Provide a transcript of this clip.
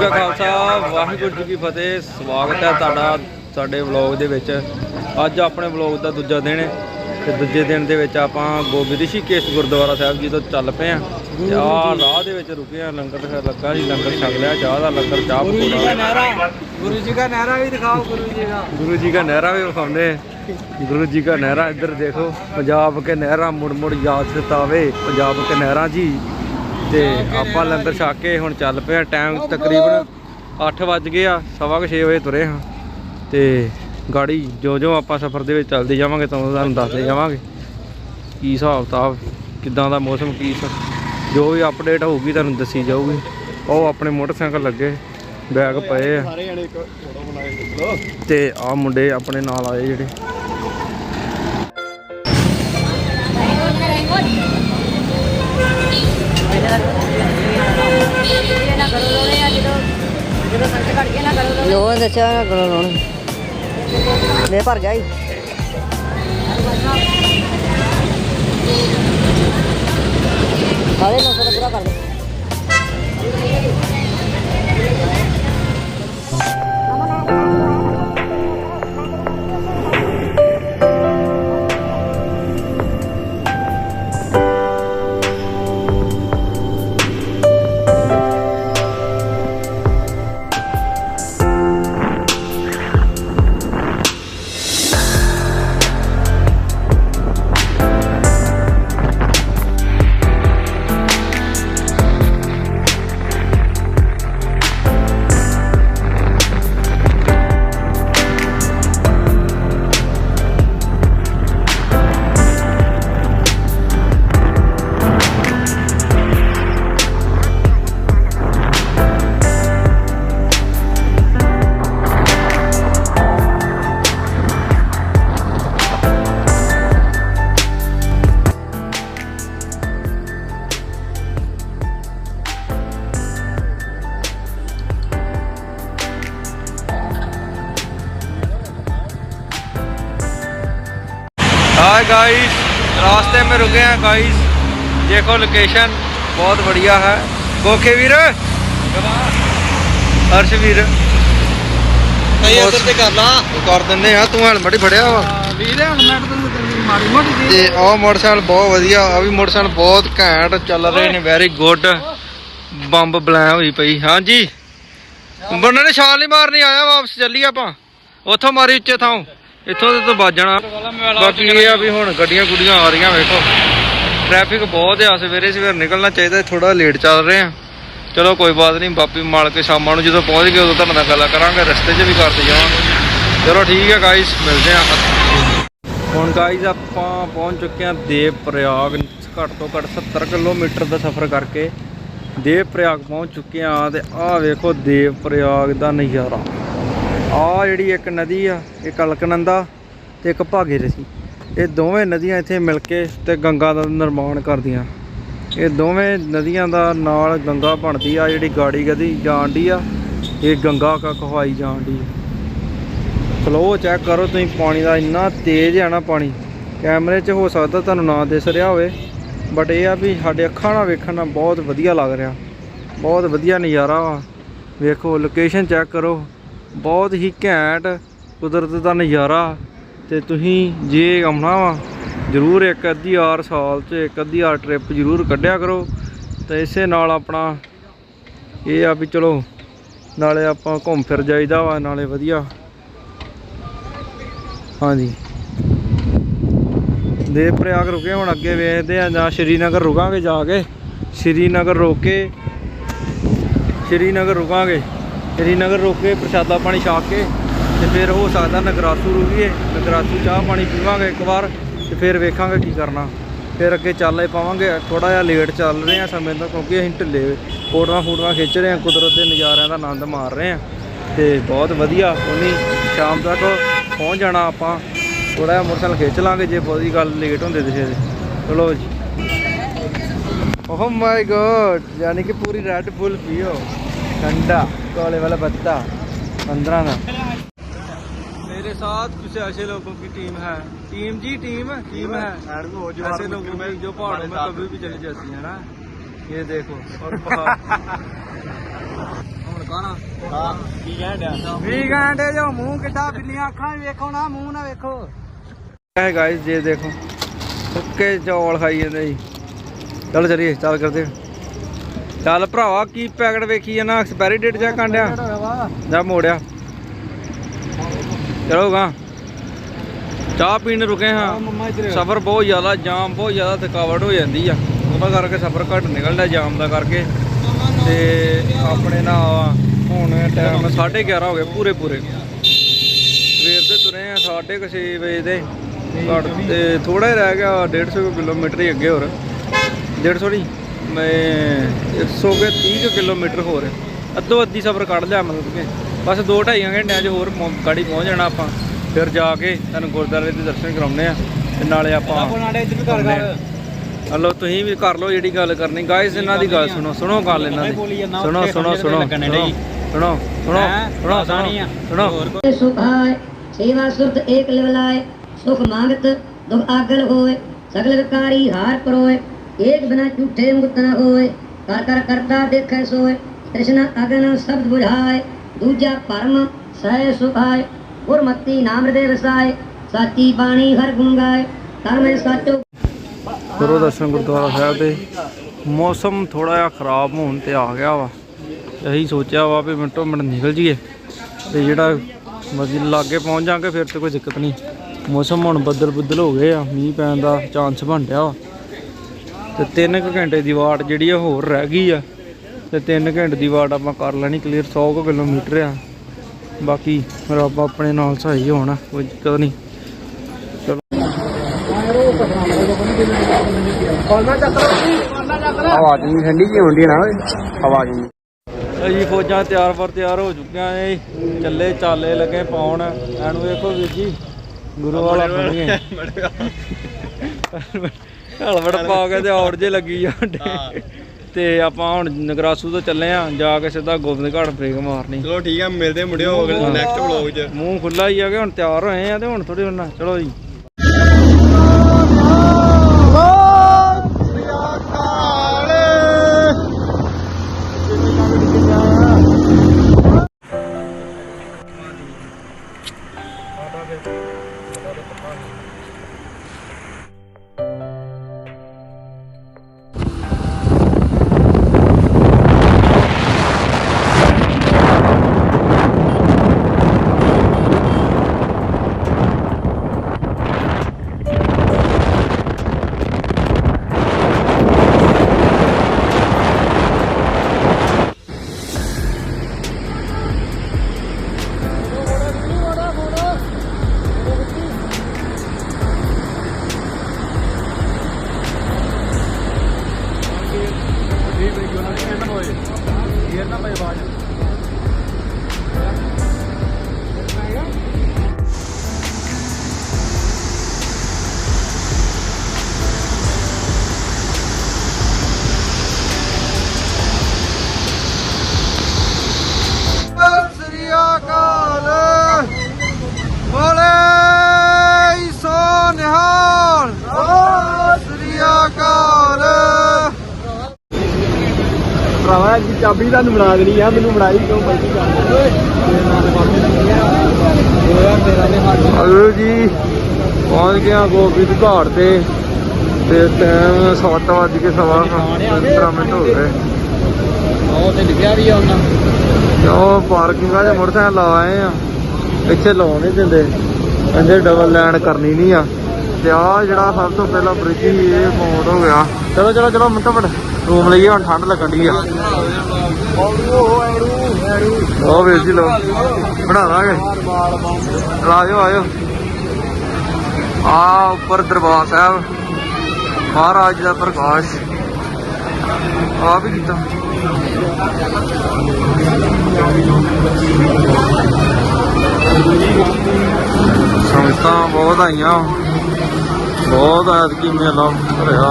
ਕਾ ਖਾਲਸਾ ਵਾਹਿਗੁਰੂ ਜੀ ਕੀ ਫਤਿਹ ਸਵਾਗਤ ਹੈ ਤੁਹਾਡਾ ਸਾਡੇ ਵਲੌਗ ਦੇ ਵਿੱਚ। ਅੱਜ ਆਪਣੇ ਵਲੌਗ ਦਾ ਦੂਜਾ ਦਿਨ ਹੈ ਤੇ ਦੂਜੇ ਦਿਨ ਦੇ ਵਿੱਚ ਆਪਾਂ ਗੋਬਿੰਦ ਕੇਸ ਗੁਰਦੁਆਰਾ ਸਾਹਿਬ ਜੀ ਤੋਂ ਚੱਲ ਪਏ ਆ ਆਹ ਰਾਹ ਦੇ ਵਿੱਚ ਰੁਕੇ ਆ ਲੰਗਰ ਦਾ ਲੱਗਾ ਜੀ ਲੰਗਰ ਛਕ ਲਿਆ ਚਾਹ ਦਾ ਲੰਗਰ ਚਾਹ ਗੁਰੂ ਜੀ ਦਾ ਨਹਿਰਾ ਗੁਰੂ ਜੀ ਦਾ ਨਹਿਰਾ ਵੀ ਦਿਖਾਓ ਗੁਰੂ ਜੀ ਦਾ। ਗੁਰੂ ਜੀ ਦਾ ਨਹਿਰਾ ਵੀ ਵਿਖਾਉਂਦੇ ਗੁਰੂ ਜੀ ਦਾ ਨਹਿਰਾ ਇੱਧਰ ਦੇਖੋ ਪੰਜਾਬ ਕੇ ਨਹਿਰਾ ਮੁੜ ਮੁੜ ਯਾਦ ਸਤਾਵੇ ਪੰਜਾਬ ਕੇ ਨਹਿਰਾ ਜੀ। ਤੇ ਆਪਾਂ ਲੰਗਰ ਛਾ ਕੇ ਹੁਣ ਚੱਲ ਪਏ ਆ। ਟਾਈਮ ਤਕਰੀਬਨ 8 ਵਜ ਗਏ ਆ, ਸਵਾ 6 ਵਜੇ ਤੁਰੇ ਹਾਂ। ਤੇ ਗਾੜੀ ਜੋ ਜੋ ਆਪਾਂ ਸਫ਼ਰ ਦੇ ਵਿੱਚ ਚੱਲਦੇ ਜਾਵਾਂਗੇ ਤੁਹਾਨੂੰ ਤੁਹਾਨੂੰ ਦੱਸਦੇ ਜਾਵਾਂਗੇ। ਕੀ ਹਿਸਾਬ ਤਾਬ ਕਿਦਾਂ ਦਾ ਮੌਸਮ, ਕੀ ਜੋ ਵੀ ਅਪਡੇਟ ਹੋਊਗੀ ਤੁਹਾਨੂੰ ਦੱਸੀ ਜਾਊਗੀ। ਉਹ ਆਪਣੇ ਮੋਟਰਸਾਈਕਲ ਲੱਗੇ, ਬੈਗ ਪਏ ਆ। ਤੇ ਆ ਮੁੰਡੇ ਆਪਣੇ ਨਾਲ ਆਏ ਜਿਹੜੇ। ਲੋਨ ਦੱਸਿਆ ਨਾ ਕਰੋ ਲੋਨ ਲੈ ਭਰ ਗਿਆ ਹੀ ਸਾਰੇ 900 ਦਾ ਪੂਰਾ ਕਰ ਦੇ हाय गाइस रास्ते में रुके हैं गाइस देखो लोकेशन बहुत बढ़िया है गोखे वीर हर्ष वीर कई अंदर से कर ला ਕਰ ਦਿੰਦੇ ਆ ਤੂੰ ਹੈਲਮਟ ਹੀ ਫੜਿਆ ਵਾ ਵੀਰੇ ਹੁਣ ਮੈਂ ਤਾਂ ਤੈਨੂੰ ਮਾੜੀ ਮੋਟੀ ਜੀ ਤੇ ਆਹ ਮੋਟਰਸਾਈਕਲ ਬਹੁਤ ਵਧੀਆ ਆ ਵੀ ਮੋਟਰਸਾਈਕਲ ਬਹੁਤ ਘੈਂਟ ਚੱਲ ਰਹੇ ਨੇ ਵੈਰੀ ਗੁੱਡ ਬੰਬ ਬਲੈ ਹੋਈ ਪਈ ਹਾਂਜੀ ਬੰਦੇ ਨੇ ਛਾਲ ਨਹੀਂ ਮਾਰਨੀ ਆਇਆ ਵਾਪਸ ਚੱਲੀ ਆਪਾਂ ਉੱਥੋਂ ਮਾਰੀ ਉੱਚੇ ਥਾਂ ਇੱਥੋਂ ਦੇ ਤੋਂ ਵੱਜਣਾ ਬਾਕੀ ਇਹ ਆ ਵੀ ਹੁਣ ਗੱਡੀਆਂ ਗੁੱਡੀਆਂ ਆ ਰਹੀਆਂ, ਵੇਖੋ। ਟ੍ਰੈਫਿਕ ਬਹੁਤ ਆ, ਸਵੇਰੇ ਸਵੇਰ ਨਿਕਲਣਾ ਚਾਹੀਦਾ ਥੋੜਾ ਲੇਟ ਚੱਲ ਰਹੇ ਆ। ਚਲੋ ਕੋਈ ਬਾਤ ਨਹੀਂ, ਬਾਪੀ ਮਾਲ ਕੇ ਸ਼ਾਮਾਂ ਨੂੰ ਜਦੋਂ ਪਹੁੰਚ ਗਏ, ਉਦੋਂ ਤੁਹਾਡੇ ਨਾਲ ਗੱਲਾਂ ਕਰਾਂਗੇ, ਰਸਤੇ 'ਚ ਵੀ ਕਰਦੇ ਜਾਵਾਂਗੇ। ਚਲੋ ਠੀਕ ਹੈ ਗਾਇਸ ਮਿਲਦੇ ਆ। ਹੁਣ ਗਾਇਸ ਆਪਾਂ ਪਹੁੰਚ ਚੁੱਕੇ ਹਾਂ ਦੇਵ ਪ੍ਰਯਾਗ ਘੱਟ ਤੋਂ ਘੱਟ 70 ਕਿਲੋਮੀਟਰ ਦਾ ਸਫ਼ਰ ਕਰਕੇ। ਦੇਵ ਪ੍ਰਯਾਗ ਪਹੁੰਚ ਚੁੱਕੇ ਹਾਂ ਤੇ ਆਹ ਵੇਖੋ ਦੇਵ ਪ੍ਰਯਾਗ ਦਾ ਨਜ਼ਾਰਾ। ਆਹ ਜਿਹੜੀ ਇੱਕ ਨਦੀ ਆ, ਇਹ ਕਲਕਨੰਦਾ ਤੇ ਇੱਕ ਭਾਗੀਰਥੀ ਇਹ ਦੋਵੇਂ ਨਦੀਆਂ ਇੱਥੇ ਮਿਲ ਕੇ ਤੇ ਗੰਗਾ ਦਾ ਨਿਰਮਾਣ ਕਰਦੀਆਂ। ਇਹ ਦੋਵੇਂ ਨਦੀਆਂ ਦਾ ਨਾਲ ਗੰਗਾ ਬਣਦੀ ਆ, ਜਿਹੜੀ ਗਾੜੀ ਗਦੀ ਜਾਣਦੀ ਆ, ਇਹ ਗੰਗਾ ਕਾ ਕਹਾਈ ਜਾਣਦੀ ਆ। ਫਲੋ ਚੈੱਕ ਕਰੋ ਤੁਸੀਂ, ਪਾਣੀ ਦਾ ਇੰਨਾ ਤੇਜ਼ ਆ ਨਾ ਪਾਣੀ। ਕੈਮਰੇ 'ਚ ਹੋ ਸਕਦਾ ਤੁਹਾਨੂੰ ਨਾ ਦਿਸ ਰਿਹਾ ਹੋਵੇ ਬਟ ਇਹ ਆ ਵੀ ਸਾਡੇ ਅੱਖਾਂ ਨਾਲ ਵੇਖਣ ਨਾਲ ਬਹੁਤ ਵਧੀਆ ਲੱਗ ਰਿਹਾ। ਬਹੁਤ ਵਧੀਆ ਨਜ਼ਾਰਾ ਵਾ। ਵੇਖੋ ਲੋਕੇਸ਼ਨ ਚੈੱਕ ਕਰੋ। ਬਹੁਤ ਹੀ ਘੈਂਟ ਕੁਦਰਤ ਦਾ ਨਜ਼ਾਰਾ ਤੇ ਤੁਸੀਂ ਜੇ ਆਉਣਾ ਵਾ, ਜ਼ਰੂਰ ਇੱਕ ਅੱਧੀ ਵਾਰ ਸਾਲ 'ਚ ਇੱਕ ਅੱਧੀ ਵਾਰ ਟ੍ਰਿਪ ਜ਼ਰੂਰ ਕੱਢਿਆ ਕਰੋ ਤੇ ਇਸੇ ਨਾਲ ਆਪਣਾ ਇਹ ਆ ਵੀ ਚਲੋ ਨਾਲੇ ਆਪਾਂ ਘੁੰਮ ਫਿਰ ਜਾਈਦਾ ਵਾ, ਨਾਲੇ ਵਧੀਆ। ਹਾਂਜੀ। ਦੇ ਪ੍ਰਯਾਗ ਰੁਕੇ, ਹੁਣ ਅੱਗੇ ਵੇਖਦੇ ਆ, ਜਾਂ ਸ਼੍ਰੀਨਗਰ ਰੁਕਾਂਗੇ ਜਾ ਕੇ। ਸ਼੍ਰੀਨਗਰ ਰੁਕ, ਸ਼੍ਰੀਨਗਰ ਰੁਕਾਂਗੇ। ਸ੍ਰੀਨਗਰ ਰੁਕ ਕੇ ਪ੍ਰਸ਼ਾਦਾ ਪਾਣੀ ਛਾਕ ਕੇ ਤੇ ਫਿਰ ਹੋ ਸਕਦਾ ਨਗਰਾਸੂ ਰੁਕੀਏ। ਨਗਰਾਸੂ ਚਾਹ ਪਾਣੀ ਪੀਵਾਂਗੇ ਇੱਕ ਵਾਰ ਤੇ ਫਿਰ ਵੇਖਾਂਗੇ ਕੀ ਕਰਨਾ। ਫਿਰ ਅੱਗੇ ਚੱਲੇ ਪਾਵਾਂਗੇ। ਥੋੜਾ ਜਿਹਾ ਲੇਟ ਚੱਲ ਰਹੇ ਆ ਸਮੇਂ ਦਾ ਕਿਉਂਕਿ ਅਸੀਂ ਢਿੱਲੇ ਫੋਟੋਆਂ ਫੋਟੋਆਂ ਖਿੱਚ ਰਹੇ ਆ, ਕੁਦਰਤ ਦੇ ਨਜ਼ਾਰਿਆਂ ਦਾ ਆਨੰਦ ਮਾਰ ਰਹੇ ਆ। ਤੇ ਬਹੁਤ ਵਧੀਆ ਉਹਨੀ ਸ਼ਾਮ ਤੱਕ ਪਹੁੰਚ ਜਾਣਾ ਆਪਾਂ। ਥੋੜਾ ਜਿਹਾ ਮੋਟਰਸਾਈਕਲ ਖਿੱਚ ਲਾਂਗੇ ਜੇ ਬਹੁਤੀ ਗੱਲ ਲੇਟ ਹੁੰਦੇ ਤੇ ਫਿਰ। ਚਲੋ ਜੀ। ਓਹ ਮਾਈ ਗੋਡ ਯਾਨੀ ਕਿ ਪੂਰੀ ਰੈੱਡ ਬੁੱਲ ਪੀਓ। ਠੰਡਾ। वाले वाला बत्ता पंद्रह में मेरे साथ कुछ ऐसे लोगों की टीम है टीम जी टीम टीम है ऐसे लोगों की जो पहाड़ों में कभी भी चली जाती है ना ये देखो और घंटे जो मुंह किटा बिल्लियां अखा वेखो ना मुंह ना वेखो गाइस ये देखो ओके चौल खाइए नहीं चलो चलिए चल करते हैं ਚੌਲ ਜੀ ਭਰਾਵਾ ਕੀ ਪੈਕਟ ਵੇਖੀ ਜਾਣਾ? ਐਕਸਪਾਇਰੀ ਡੇਟ ਚੈੱਕ ਕਾਂਡਿਆ ਜਾ ਮੋੜਿਆ। ਚਲੋ ਗਾ। ਚਾਹ ਪੀਣ ਰੁਕੇ ਹਾਂ। ਸਫ਼ਰ ਬਹੁਤ ਜ਼ਿਆਦਾ ਜਾਮ ਬਹੁਤ ਜ਼ਿਆਦਾ ਥਕਾਵਟ ਹੋ ਜਾਂਦੀ ਆ। ਉਹਦਾ ਕਰਕੇ ਸਫ਼ਰ ਘੱਟ ਨਿਕਲਦਾ ਜਾਮ ਦਾ ਕਰਕੇ। ਤੇ ਆਪਣੇ ਨਾਲ ਹੁਣ ਟਾਈਮ 11:30 ਹੋ ਗਏ ਪੂਰੇ ਪੂਰੇ। ਸਵੇਰ ਦੇ ਤੁਰੇ ਆ 6:30 ਵਜੇ ਦੇ। ਘੱਟ ਤੇ ਥੋੜਾ ਹੀ ਰਹਿ ਗਿਆ 150 ਕਿਲੋਮੀਟਰ ਹੀ ਅੱਗੇ ਹੋਰ। 150 ਨਹੀਂ ਮੈਂ 100 ਕੇ 30 ਕਿਲੋਮੀਟਰ ਹੋਰ ਅੱਧੋ ਅੱਧੀ ਸਫ਼ਰ ਕੱਢ ਲਿਆ ਮਤਲਬ ਕਿ। ਬਸ 2 2.5 ਘੰਟਿਆਂ 'ਚ ਹੋਰ ਗਾੜੀ ਪਹੁੰਚ ਜਾਣਾ ਆਪਾਂ। ਫਿਰ ਜਾ ਕੇ ਤੁਹਾਨੂੰ ਗੁਰਦੁਆਰੇ ਦੇ ਦਰਸ਼ਨ ਕਰਾਉਣੇ ਆ ਤੇ ਨਾਲੇ ਆਪਾਂ ਹਲੋ ਤੁਸੀਂ ਵੀ ਕਰ ਲਓ ਜਿਹੜੀ ਗੱਲ ਕਰਨੀ। ਗਾਇਸ ਇਹਨਾਂ ਦੀ ਗੱਲ ਸੁਣੋ ਸੁਣੋ ਗੱਲ ਇਹਨਾਂ ਦੀ। ਸੁਣੋ ਸੁਣੋ ਸੁਣੋ ਸੁਣੋ ਸੁਣੋ ਸੁਣੋ ਸੁਣੋ ਸੁਣੋ ਸੁਖ ਆਏ ਸੇਵਾ ਸੁਰਤ ਏਕ ਲਵਲਾਏ ਸੁਖ ਮੰਗਤ ਦੁਖ ਆਗਲ ਹੋਏ ਸਗਲ ਵਿਕਾਰੀ ਹਾਰ ਪਰੋਏ। एक बिना झूठे मुक्त न होय कर कर करता देखे सोय तृष्णा अगन शब्द बुझाय दूजा परम सह सुखाय गुरमति नाम हृदय वसाय साची बाणी हर गुण गाय कर्म साचो ਕਰੋ ਦਰਸ਼ਨ ਗੁਰਦੁਆਰਾ ਸਾਹਿਬ ਦੇ ਮੌਸਮ ਥੋੜਾ ਜਿਹਾ ਖਰਾਬ ਹੋਣ ਤੇ ਆ ਗਿਆ ਵਾ ਅਸੀਂ ਸੋਚਿਆ ਵਾ ਵੀ ਮਿੰਟੋ ਮਿੰਟ ਨਿਕਲ ਜੀਏ ਤੇ ਜਿਹੜਾ ਮਰਜ਼ੀ ਲਾਗੇ ਪਹੁੰਚ ਜਾਾਂਗੇ ਫਿਰ ਤੇ ਕੋਈ ਦਿੱਕਤ ਨਹੀਂ ਮੌਸਮ ਹੁਣ ਬੱਦਲ ਬੱਦਲ ਹੋ ਗਏ ਆ ਮੀਂਹ ਪੈਣ ਦਾ ਚਾਂਸ ਬਣ ਰਿਹਾ ਵਾ ਤੇ 3 ਘੰਟੇ ਦੀ ਵਾਟ ਜਿਹੜੀ ਆ ਹੋਰ ਰਹਿ ਗਈ ਆ। ਤੇ 3 ਘੰਟੇ ਦੀ ਵਾਟ ਆਪਾਂ ਕਰ ਲੈਣੀ ਕਲੀਅਰ 100 ਕੁ ਕਿਲੋਮੀਟਰ ਆ। ਬਾਕੀ ਰੱਬ ਆਪਣੇ ਨਾਲ ਸਹੀ ਹੋਣਾ ਕੋਈ ਦਿੱਕਤ ਨਹੀਂ। ਆਵਾਜ਼ ਨਹੀਂ ਠੰਡੀ ਜੀ ਹੁੰਦੀ ਨਾ ਆਵਾਜ਼ ਨਹੀਂ ਅਸੀਂ ਫੌਜਾਂ ਤਿਆਰ ਪਰ ਤਿਆਰ ਹੋ ਚੁੱਕੀਆਂ ਏ ਚੱਲੇ ਚਾਲੇ ਲੱਗੇ ਪਾਉਣ। ਐਨੂੰ ਵੇਖੋ ਵੀਰ ਜੀ ਗੁਰੂ ਵਾਲਾ ਬਣੀਏ ਹਲਵੜ ਪਾ ਕੇ ਤੇ ਔੜ ਜੇ ਲੱਗੀ ਜਾਂਦੇ ਤੇ ਆਪਾਂ ਹੁਣ ਨਗਰਾਸੂ ਤੋਂ ਚੱਲੇ ਆ ਜਾ ਕੇ ਸਿੱਧਾ ਗੋਬਿੰਦ ਘਾਟ ਬ੍ਰੇਕ ਮਾਰਨੀ। ਚਲੋ ਠੀਕ ਆ ਮਿਲਦੇ ਮੁੜਿਓ ਨੈਕਸਟ ਵਲੌਗ 'ਚ। ਮੂੰਹ ਖੁੱਲਾ ਹੀ ਆ ਕਿ ਹੁਣ ਤਿਆਰ ਹੋਏ ਆ ਤੇ ਹੁਣ ਥੋੜੀ ਹੁਣ ਚਲੋ ਜੀ। về vừa nó sẽ năm mươi đến năm mươi vào ਭਰਾਵਾ ਜੀ ਚਾਬੀ ਤੁਹਾਨੂੰ ਬਣਾ ਦੇਣੀ ਆ ਮੈਨੂੰ ਬਣਾਈ ਕਿਉਂ ਬੈਠੀ ਕਰ ਹਲੋ ਜੀ ਪਹੁੰਚ ਗਿਆ ਗੋਬਿੰਦ ਘਾਟ ਤੇ। ਤੇ ਟਾਈਮ 7 ਵੱਜ ਕੇ ਸਵਾ 15 ਮਿੰਟ ਹੋ ਗਏ। ਉਹ ਤੇ ਲਿਖਿਆ ਵੀ ਆ ਉਹਨਾਂ। ਕਿਉਂ ਪਾਰਕਿੰਗਾਂ 'ਚ ਮੋਟਰਸਾਈਕਲ ਲਾ ਆਏ ਆ। ਇੱਥੇ ਲਾਉਣ ਨਹੀਂ ਦਿੰਦੇ। ਕਹਿੰਦੇ ਡਬਲ ਲਾਈਨ ਕਰਨੀ ਨਹੀਂ ਆ। ਤੇ ਆ ਜਿਹੜਾ ਸਭ ਤੋਂ ਪਹਿਲਾਂ ਬ੍ਰਿਜ ਸੀ, ਇਹ ਮੋੜ ਹੋ ਗਿਆ। ਚਲੋ ਚਲੋ ਚਲੋ, ਮਿੰਟੋ ਮਿੰਟ। ਰੂਮ ਲਈਏ, ਹੁਣ ਠੰਡ ਲੱਗਣ ਦੀ ਆ। ਉਹ ਵੀਰ ਜੀ ਲੋ ਬਣਾ ਦਾਂਗੇ ਆਜੋ ਆਜੋ ਆ ਉੱਪਰ ਦਰਬਾਰ ਸਾਹਿਬ। ਮਹਾਰਾਜ ਦਾ ਪ੍ਰਕਾਸ਼। ਆ ਵੀ ਕੀਤਾ। ਸੰਗਤਾਂ ਬਹੁਤ ਆਈਆਂ। ਬਹੁਤ ਐਤਕੀ ਮੇਲਾ ਭਰਿਆ